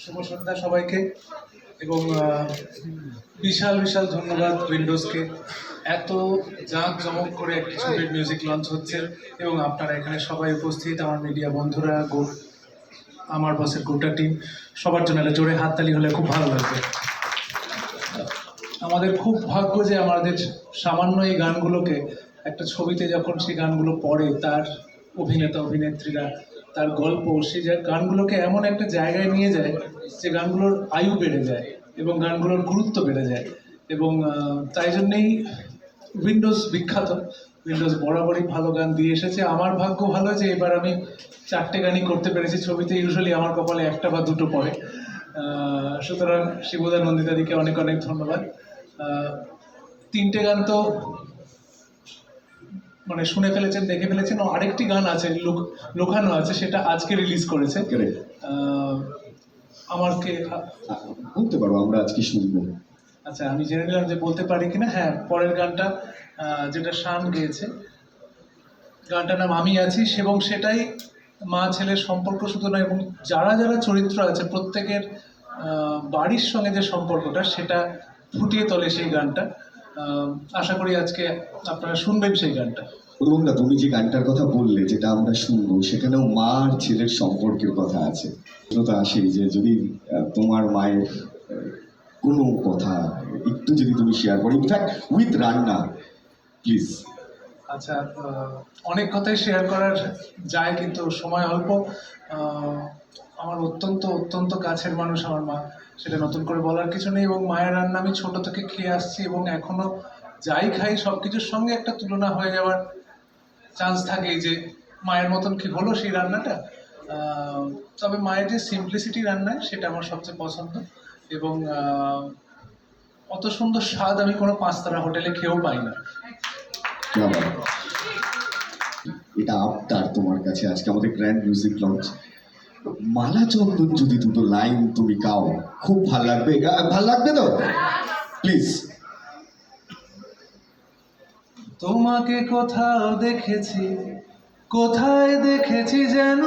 শুভ সন্ধ্যা সবাইকে এবং বিশাল বিশাল ধন্যবাদ উইন্ডোজকে। এত জাঁক জমক করে একটি ছবির মিউজিক লঞ্চ হচ্ছে এবং আপনারা এখানে সবাই উপস্থিত, আমার মিডিয়া বন্ধুরা, গো আমার বসের গোটা টিম সবার জন্য জোরে হাততালি হলে খুব ভালো লাগবে। আমাদের খুব ভাগ্য যে আমাদের সামান্য এই গানগুলোকে একটা ছবিতে যখন সেই গানগুলো পড়ে, তার অভিনেতা, অভিনেত্রীরা তার গল্প, সে যা- গানগুলোকে এমন একটা জায়গায় নিয়ে যায় যে গানগুলোর আয়ু বেড়ে যায় এবং গানগুলোর গুরুত্ব বেড়ে যায় এবং তাই জন্যেই উইন্ডোজ বিখ্যাত। উইন্ডোজ বরাবরই ভালো গান দিয়ে এসেছে। আমার ভাগ্য ভালো যে এবার আমি চারটে গানই করতে পেরেছি। ছবিতে ইউজুয়ালি আমার কপালে একটা বা দুটো পড়ে। সুতরাং শিবদা নন্দিতাদিকে অনেক অনেক ধন্যবাদ। তিনটে গান তো মানে শুনে ফেলেছেন দেখে ফেলেছেন। ও আরেকটি গান আছে লুক- লুকানো আছে সেটা আজকে রিলিজ করেছে। আমারকে বলতে পারো আমরা আজকে শুনব আচ্ছা আমি জেনে নিলাম যে বলতে পারি কিনা। হ্যাঁ পরের গানটা যেটা শান গেয়েছে। গানটার নাম আমি আছি এবং সেটাই মা ছেলের সম্পর্ক শুধু নয় এবং যারা যারা চরিত্র আছে প্রত্যেকের বাড়ির সঙ্গে যে সম্পর্কটা সেটা ফুটিয়ে তোলে সেই গানটা। আশা করি আজকে আপনারা শুনবেন সেই গানটা। রুমদা তুমি যে গানটার কথা বললে, যেটা আমরা শুনব, সেখানেও মা আর ছেলের সম্পর্কের কথা আছে। প্রশ্নটা আসেই যে যদি তোমার মায়ের কোনো কথা, একটু যদি তুমি শেয়ার করো। ইনফ্যাক্ট উইথ রান্না প্লিজ আচ্ছা অনেক কথাই শেয়ার করার যায়, কিন্তু সময় অল্প। আমার অত্যন্ত অত্যন্ত কাছের মানুষ আমার মা, সেটা নতুন করে বলার কিছু নেই, এবং মায়ের রান্না আমি ছোট থেকে খেয়ে আসছি, এবং এখনও যাই খাই সব কিছুর সঙ্গে একটা তুলনা হয়ে যাওয়ার চান্স থাকে যে মায়ের মতন কি হলো সেই রান্নাটা? তবে মায়ের যে সিম্পলিসিটি রান্নায় সেটা আমার সবচেয়ে পছন্দ এবং অত সুন্দর স্বাদ আমি কোনো পাঁচতারা হোটেলে খেয়েও পাই না। এটা আবদার তোমার কাছে। আজকে আমাদের grand music launch Mala Chandan যদি দুটো লাইন তুমি গাও খুব ভালো লাগবে? ভালো লাগবে তো? হ্যাঁ, প্লিজ তোমাকে কোথাও দেখেছি কোথায় দেখেছি যেন